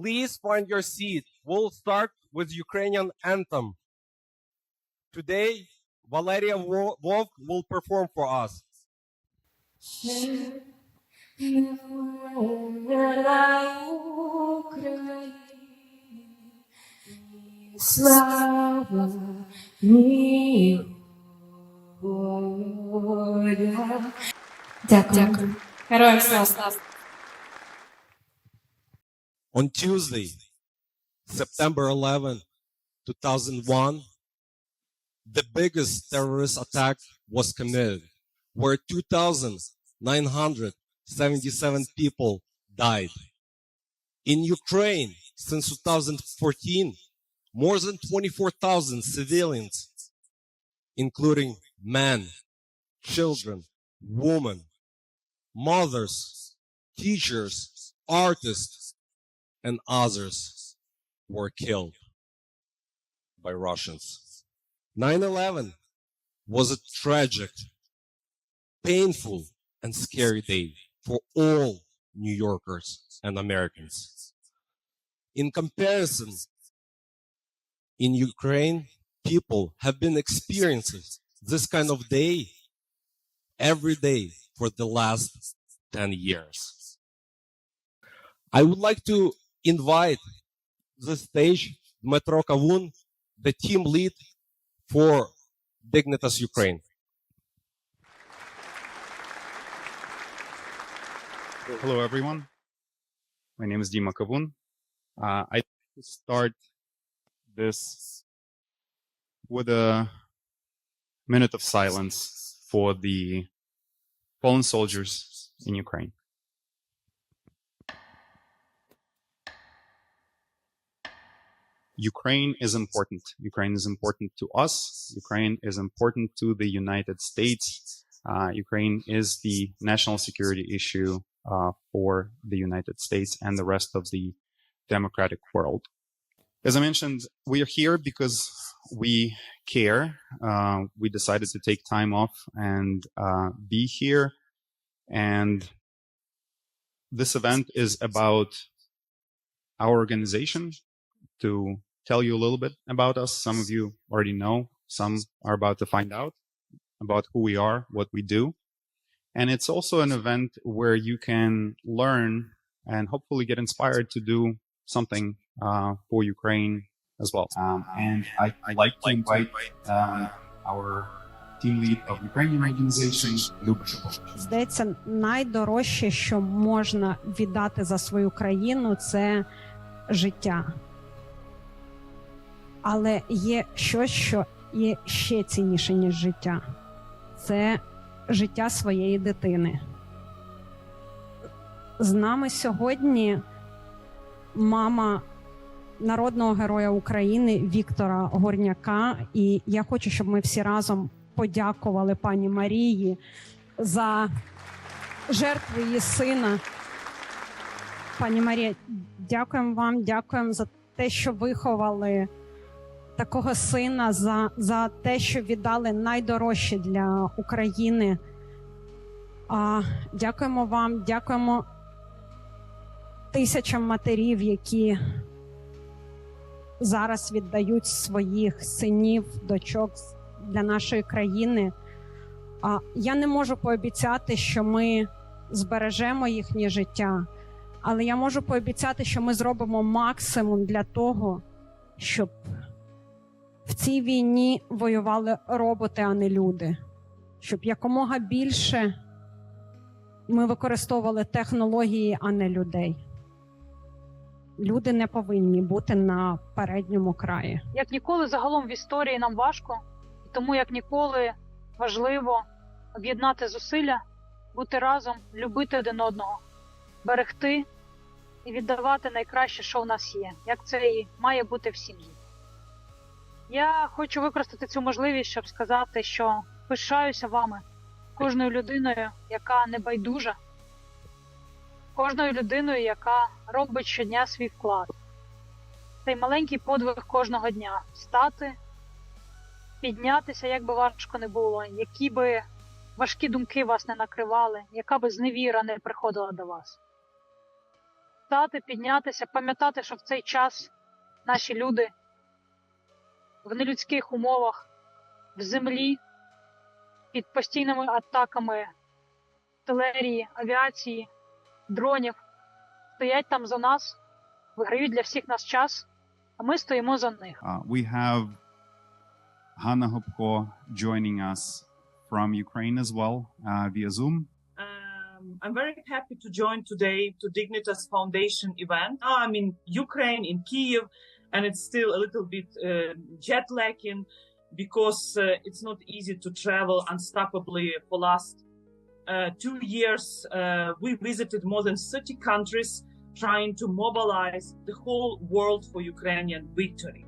Please find your seat. We'll start with Ukrainian anthem. Today, Valeria Wo- will perform for us. Ні. Дякую. Героям слава. On Tuesday, September 11, 2001, the biggest terrorist attack was committed, where 2,977 people died. In Ukraine, since 2014, more than 24,000 civilians, including men, children, women, mothers, teachers, artists, and others were killed by Russians. 9 11 was a tragic, painful, and scary day for all New Yorkers and Americans. In comparison, in Ukraine, people have been experiencing this kind of day every day for the last 10 years. I would like to invite the stage Dmytro Kavun, the team lead for Dignitas Ukraine. Hello, everyone. My name is Dima Kavun. Uh, I start this with a minute of silence for the fallen soldiers in Ukraine. Ukraine is important. Ukraine is important to us. Ukraine is important to the United States. Uh, Ukraine is the national security issue uh, for the United States and the rest of the democratic world. As I mentioned, we are here because we care. Uh, we decided to take time off and uh, be here. And this event is about our organization to tell you a little bit about us. Some of you already know, some are about to find out about who we are, what we do. And it's also an event where you can learn and hopefully get inspired to do something uh, for Ukraine as well. Um, and I, I'd like to invite um, our team lead of Ukrainian organization, Luba Shapov. Здається, найдорожче, що можна віддати за свою країну, це життя. Але є щось, що є ще цінніше, ніж життя. Це життя своєї дитини. З нами сьогодні мама народного героя України Віктора Горняка. І я хочу, щоб ми всі разом подякували пані Марії за жертву її сина. Пані Марія, дякуємо вам, дякуємо за те, що виховали такого сина, за, за те, що віддали найдорожче для України. А, дякуємо вам, дякуємо тисячам матерів, які зараз віддають своїх синів, дочок для нашої країни. А я не можу пообіцяти, що ми збережемо їхнє життя, але я можу пообіцяти, що ми зробимо максимум для того, щоб в цій війні воювали роботи, а не люди. Щоб якомога більше ми використовували технології, а не людей. Люди не повинні бути на передньому краї. як ніколи загалом в історії нам важко, і тому як ніколи важливо об'єднати зусилля, бути разом, любити один одного, берегти і віддавати найкраще, що в нас є, як це і має бути в сім'ї. Я хочу використати цю можливість, щоб сказати, що пишаюся вами, кожною людиною, яка не байдужа, кожною людиною, яка робить щодня свій вклад. Цей маленький подвиг кожного дня. Встати, піднятися, як би важко не було, які би важкі думки вас не накривали, яка би зневіра не приходила до вас. встати, піднятися, пам'ятати, що в цей час наші люди в нелюдських умовах, в землі, під постійними атаками артилерії, авіації, дронів, стоять там за нас, виграють для всіх нас час, а ми стоїмо за них. Uh, we have Hanna Hopko joining us from Ukraine as well uh, via Zoom. Um, I'm very happy to join today to Dignitas Foundation event. Now I'm in Ukraine, in Kiev, and it's still a little bit uh, jet lagging because uh, it's not easy to travel unstoppably for last uh, two years. Uh, we visited more than 30 countries trying to mobilize the whole world for Ukrainian victory.